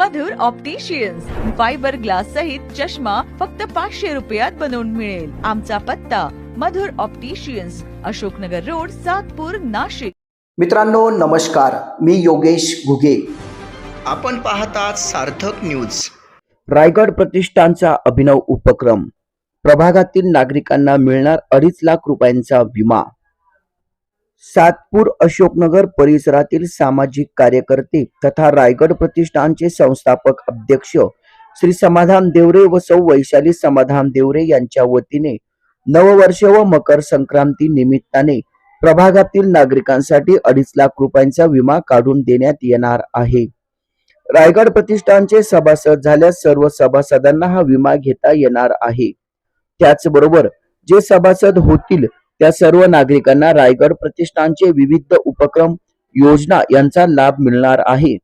मधुर opticians fibre glass सहित चष्मा फक्त पाचशे रुपयात बनवून मिळेल. आमचा पत्ता मधुर ऑप्टिशियन्स अशोकनगर रोड सातपूर नाशिक. मित्रांनो नमस्कार. मी योगेश घुगे. आपण पाहतात सार्थक न्यूज रायगड प्रतिष्ठानचा अभिनव उपक्रम. प्रभागातील नागरिकांना मिळणार अडीच लाख रुपयांचा विमा. सातपूर अशोकनगर परिसरातील सामाजिक कार्यकर्ते तथा रायगड प्रतिष्ठानचे संस्थापक अध्यक्ष श्री समाधान देवरे व सौ वैशाली समाधान देवरे यांच्या वतीने नववर्ष व मकर संक्रांती निमित्ताने प्रभागातील नागरिकांसाठी अडीच लाख रुपयांचा विमा काढून देण्यात येणार आहे. रायगड प्रतिष्ठानचे सभासद झाल्यास सर्व सभासदांना हा विमा घेता येणार आहे. त्याचबरोबर जे सभासद होतील त्या सर्व नागरिकांना रायगड प्रतिष्ठानचे विविध उपक्रम योजना यांचा लाभ मिळणार आहे.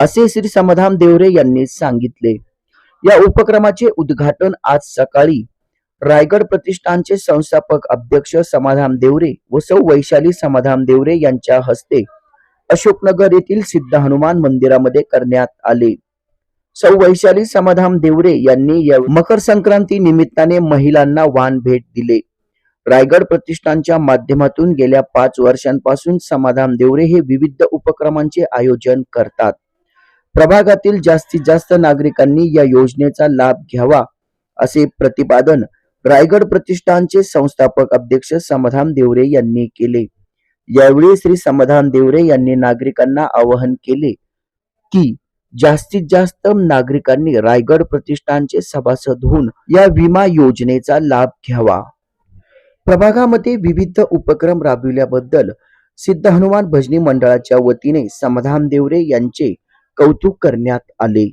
असे श्री समाधान देवरे यांनी सांगितले. या उपक्रमाचे उद्घाटन आज सकाळी रायगड प्रतिष्ठानचे संस्थापक अध्यक्ष समाधान देवरे व सौ वैशाली समाधान देवरे यांच्या हस्ते अशोकनगर येथील सिद्ध हनुमान मंदिरामध्ये करण्यात आले. सौ वैशाली समाधान देवरे यांनी या मकर संक्रांती निमित्ताने महिलांना वाहन भेट दिले. रायगड प्रतिष्ठानच्या माध्यमातून गेल्या पाच वर्षांपासून समाधान देवरे हे विविध उपक्रमांचे आयोजन करतात. प्रभागातील जास्तीत जास्त नागरिकांनी या योजनेचा लाभ घ्यावा असे प्रतिपादन रायगड प्रतिष्ठानचे संस्थापक अध्यक्ष समाधान देवरे यांनी केले. यावेळी श्री समाधान देवरे यांनी नागरिकांना आवाहन केले की जास्तीत जास्त नागरिकांनी रायगड प्रतिष्ठानचे सभासद होऊन या विमा योजनेचा लाभ घ्यावा. प्रभागामध्ये विविध उपक्रम राबविल्याबद्दल सिद्ध हनुमान भजनी मंडळाच्या वतीने समाधान देवरे यांचे कौतुक करण्यात आले.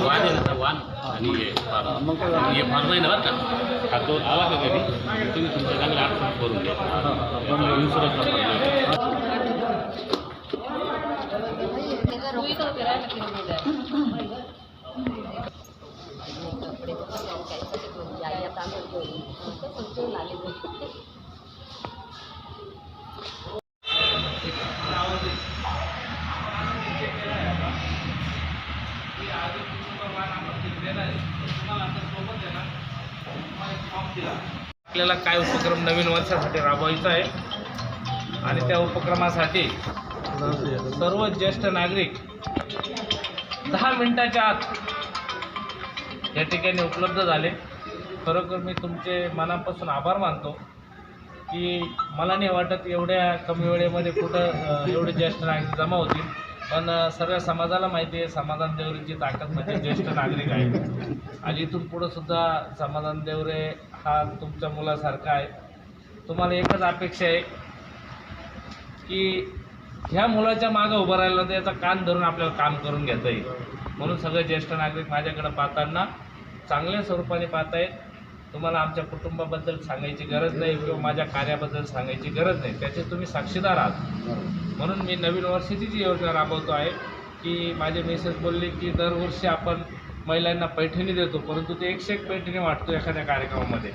वान आहे ना आणि हे फार्म हे फार्म आहे ना बरं का हा आला का तुम्ही तुमच्या चांगला आठवण करून घ्या इन्शुरन्सचा आपल्याला काय उपक्रम नवीन वर्षासाठी राबवायचा आहे? आणि त्या उपक्रमासाठी सर्व ज्येष्ठ नागरिक दहा मिनिटाच्या आत या ठिकाणी उपलब्ध झाले. खरोखर मी तुमचे मनापासून आभार मानतो की मला नाही वाटत एवढ्या कमी वेळेमध्ये कुठं एवढे ज्येष्ठ नागरिक जमा होतील. पण सगळ्या सर्व समाजाला माहिती आहे समाधान देवरेची ताकद म्हणजे ज्येष्ठ नागरिक आहे. आणि इथून पुढं सुद्धा समाधान देवरे हा तुमच्या मुलासारखा आहे. तुम्हाला एकच अपेक्षा आहे की ह्या मुलाच्या मागं उभं राहिलं तर याचा कान धरून आपल्याला काम करून घेता येईल. म्हणून सगळे ज्येष्ठ नागरिक माझ्याकडे पाहताना चांगल्या स्वरूपाने पाहतायत. तुम्हाला आमच्या कुटुंबाबद्दल सांगायची गरज नाही किंवा माझ्या कार्याबद्दल सांगायची गरज नाही. त्याचे तुम्ही साक्षीदार आहात. म्हणून मी नवीन वर्षाची जी योजना राबवतो आहे की माझे मिसेस बोलले की दरवर्षी आपण महिलांना पैठणी देतो परंतु ते एकशे एक पैठणी वाटतो एखाद्या कार्यक्रमामध्ये.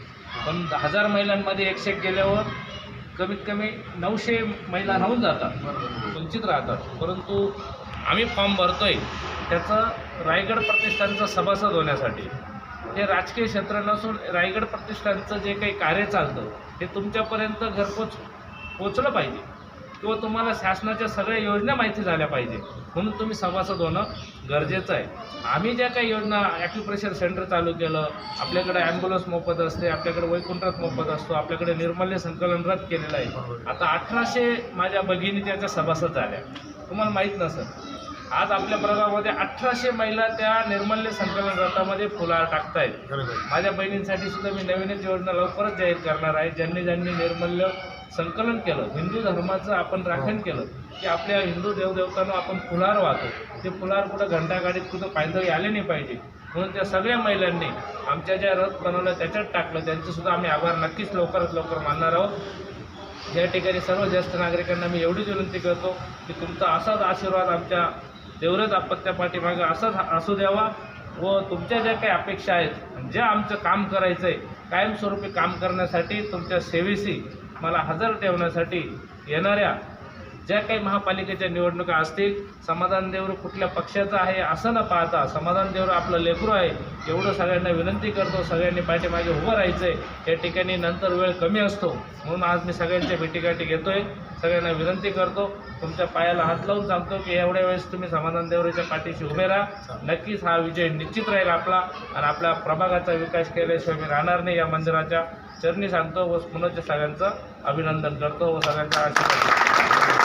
पण हजार महिलांमध्ये एकशे एक गेल्यावर कमीत कमी नऊशे महिला राहून जातात वंचित राहतात. परंतु आम्ही फॉर्म भरतोय. त्याचं रायगड प्रतिष्ठानचं सभासद होण्यासाठी हे राजकीय क्षेत्र नसून रायगड प्रतिष्ठानचं जे काही कार्य चालतं ते तुमच्यापर्यंत घरपोच पोचलं पाहिजे. किंवा तुम्हाला शासनाच्या सगळ्या योजना माहिती झाल्या पाहिजे. म्हणून तुम्ही सभासद होणं गरजेचं आहे. आम्ही ज्या काही योजना ॲक्युप्रेशर सेंटर चालू केलं आपल्याकडे ॲम्ब्युलन्स मोफत असते आपल्याकडे वैकुंठात मोफत असतो आपल्याकडे निर्मल्य संकलन रद्द केलेलं आहे. आता अठराशे माझ्या भगिनी त्याच्या सभासद झाल्या. तुम्हाला माहीत नसेल. आज आपल्या प्रभागामध्ये अठराशे महिला त्या निर्मल्य संकलन रथामध्ये फुलार टाकतायत. माझ्या बहिणींसाठी सुद्धा मी नवीनच योजना लवकरच जाहीर करणार आहे. ज्यांनी ज्यांनी निर्मल्य संकलन केलं हिंदू धर्माचं आपण राखण केलं की आपल्या हिंदू देवदेवतांना आपण फुलार वाहतो. ते फुलार कुठं घंटागाडीत कुठं पायदळी आले नाही पाहिजे. म्हणून त्या सगळ्या महिलांनी आमच्या ज्या रथ बनवलं त्याच्यात टाकलं. त्यांचंसुद्धा आम्ही आभार नक्कीच लवकरात लवकर मानणार आहोत. या ठिकाणी सर्व ज्येष्ठ नागरिकांना मी एवढीच विनंती करतो की तुमचा असाच आशीर्वाद आमच्या तेवढंच आपत्त्या पाठीमागे असंच असू द्यावा व तुमच्या ज्या काही अपेक्षा आहेत ज्या आमचं काम करायचं आहे कायमस्वरूपी काम करण्यासाठी तुमच्या सेवेशी मला हजर ठेवण्यासाठी येणाऱ्या ज्या काही महापालिकेच्या निवडणुका असतील समाधान देवर कुठल्या पक्षाचं आहे असं न पाहता समाधान देवर आपलं लेकरू आहे एवढं सगळ्यांना विनंती करतो सगळ्यांनी पाठीमागे उभं राहायचं आहे या ठिकाणी नंतर वेळ कमी असतो. म्हणून आज मी सगळ्यांच्या भेटीगाठी घेतोय सगळ्यांना विनंती करतो तुमच्या पायाला हात लावून सांगतो की एवढ्या वेळेस तुम्ही समाधान देवरेच्या पाठीशी उभे राहा. नक्कीच हा विजय निश्चित राहील आपला आणि आपल्या प्रभागाचा विकास केल्याशिवाय मी राहणार नाही या मंदिराच्या चरणी सांगतो व पुनश्च सगळ्यांचं अभिनंदन करतो व सगळ्यांचा आशीर्वाद